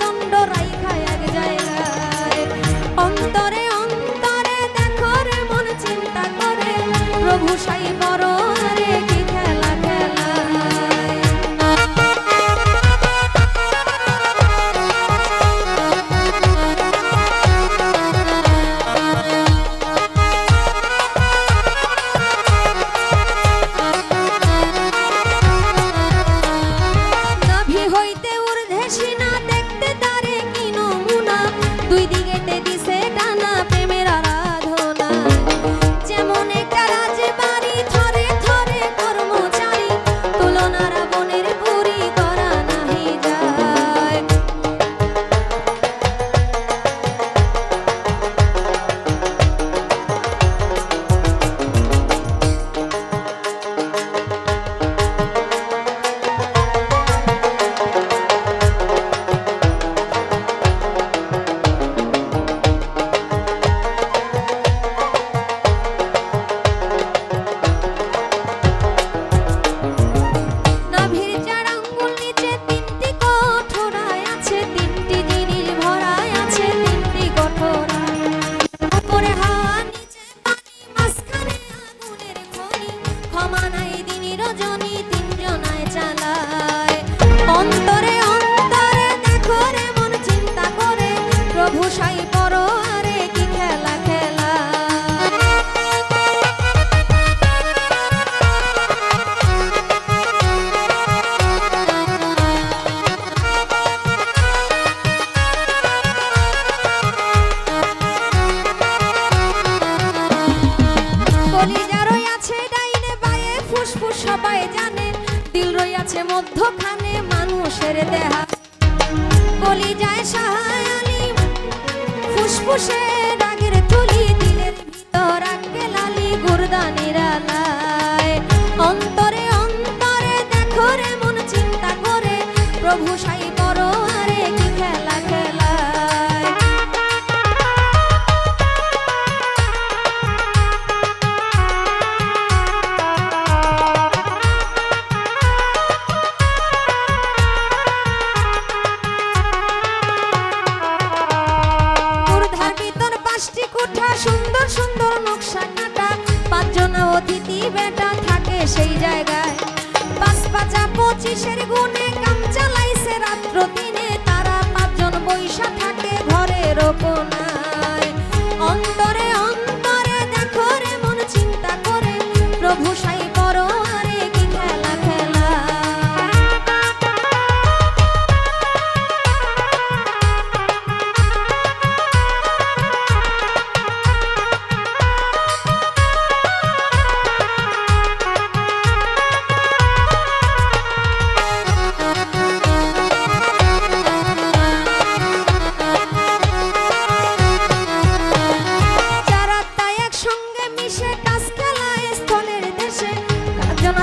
দণ্ড রাইখা এক জায়গায়। অন্তরে অন্তরে দেখো রে মন চিন্তা করে, প্রভু সাই বড় রে কি খেলা খেলায়? নাভি হইতে উর্ধে সিনা মধ্যখানে মানুষের দেহা। বলি যায় সাহায় ফুসফুসে রাগের তুলি দিলের ভিতর আগে লালি গুরদানির আলায়। অন্তরে অন্তরে দেখো রে মন, চিন্তা করে প্রভু সাই সুন্দর সুন্দর নকশা কাটা পাঁচজন অতিথি বেটা থাকে সেই জায়গায়। পাঁচ পাঁচা পঁচিশের গুণে কাম চালাইছে রাত্র দিনে তারা পাঁচজন বৈশা থাকে ঘরের ওপর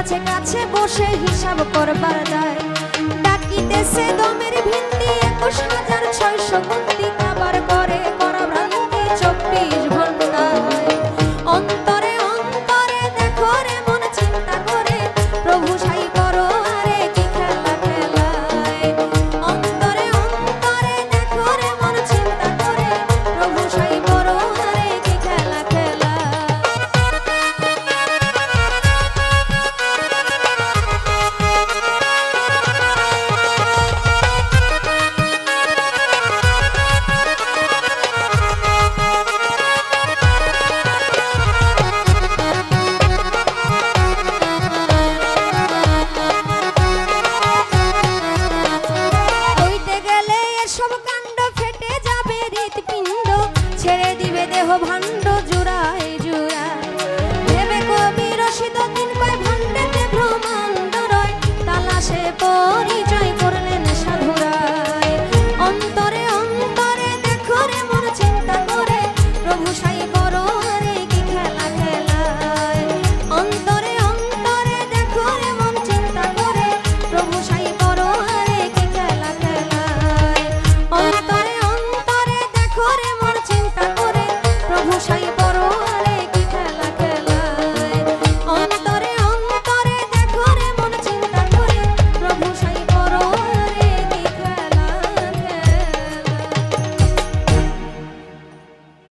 কাছে কাছে বসে হিসাব করবার যায় ডাকিতেছে দমের ভিত্তি একুশ হাজার ছয়শো গুণ